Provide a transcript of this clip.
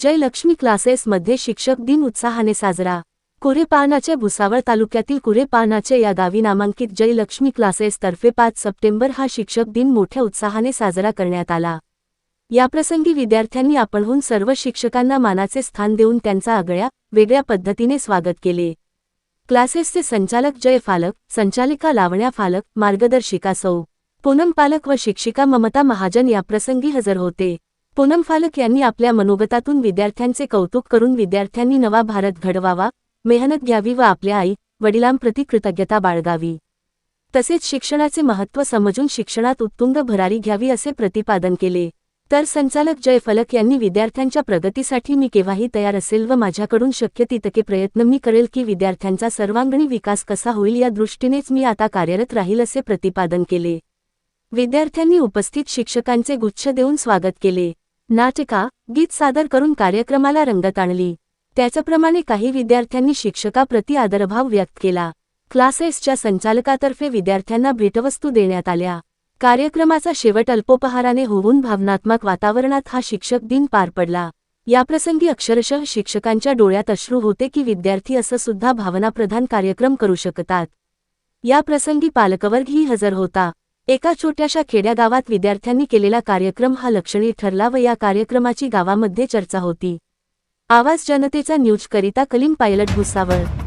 जयलक्ष्मी क्लासेसमध्ये शिक्षक दिन उत्साहाने साजरा. कुरेपानाचे भुसावळ तालुक्यातील कुरेपानाचे या गावी नामांकित जयलक्ष्मी क्लासेसतर्फे पाच सप्टेंबर हा शिक्षक दिन मोठ्या उत्साहाने साजरा करण्यात आला. याप्रसंगी विद्यार्थ्यांनी आपणहून सर्व शिक्षकांना मानाचे स्थान देऊन त्यांचा आगळ्या वेगळ्या पद्धतीने स्वागत केले. क्लासेसचे संचालक जय फालक संचालिका लावण्या फालक मार्गदर्शिका सौ. पूनम पालक व शिक्षिका ममता महाजन याप्रसंगी हजर होते. पूनम फालक यांनी आपल्या मनोगतातून विद्यार्थ्यांचे कौतुक करून विद्यार्थ्यांनी नवा भारत घडवावा मेहनत घ्यावी व आपल्या आई वडिलांप्रती कृतज्ञता बाळगावी. तसेच शिक्षणाचे महत्त्व समजून शिक्षणात उत्तुंग भरारी घ्यावी असे प्रतिपादन केले. तर संचालक जय फलक यांनी विद्यार्थ्यांच्या प्रगतीसाठी मी केव्हाही तयार असेल व माझ्याकडून शक्य तितके प्रयत्न मी करेल की विद्यार्थ्यांचा सर्वांगणी विकास कसा होईल या दृष्टीनेच मी आता कार्यरत राहील असे प्रतिपादन केले. विद्यार्थ्यांनी उपस्थित शिक्षकांचे गुच्छ देऊन स्वागत केले. नाटिका गीत सादर करून कार्यक्रमाला रंगत आणली. त्याचप्रमाणे काही विद्यार्थ्यांनी शिक्षकाप्रती आदरभाव व्यक्त केला. क्लासेसच्या संचालकातर्फे विद्यार्थ्यांना भेटवस्तू देण्यात आल्या. कार्यक्रमाचा शेवट अल्पोपहाराने होऊन भावनात्मक वातावरणात हा शिक्षक दिन पार पडला. याप्रसंगी अक्षरशः शिक्षकांच्या डोळ्यात अश्रू होते की विद्यार्थी असं सुद्धा भावनाप्रधान कार्यक्रम करू शकतात. या प्रसंगी पालकवर्गही हजर होता. एका छोट्याशा खेड्यागावात विद्यार्थ्यांनी केलेला कार्यक्रम हा लक्षणीय ठरला व या कार्यक्रमाची गावामध्ये चर्चा होती. आवाज जनतेचा न्यूजकरिता कलीम पायलट भुसावळ.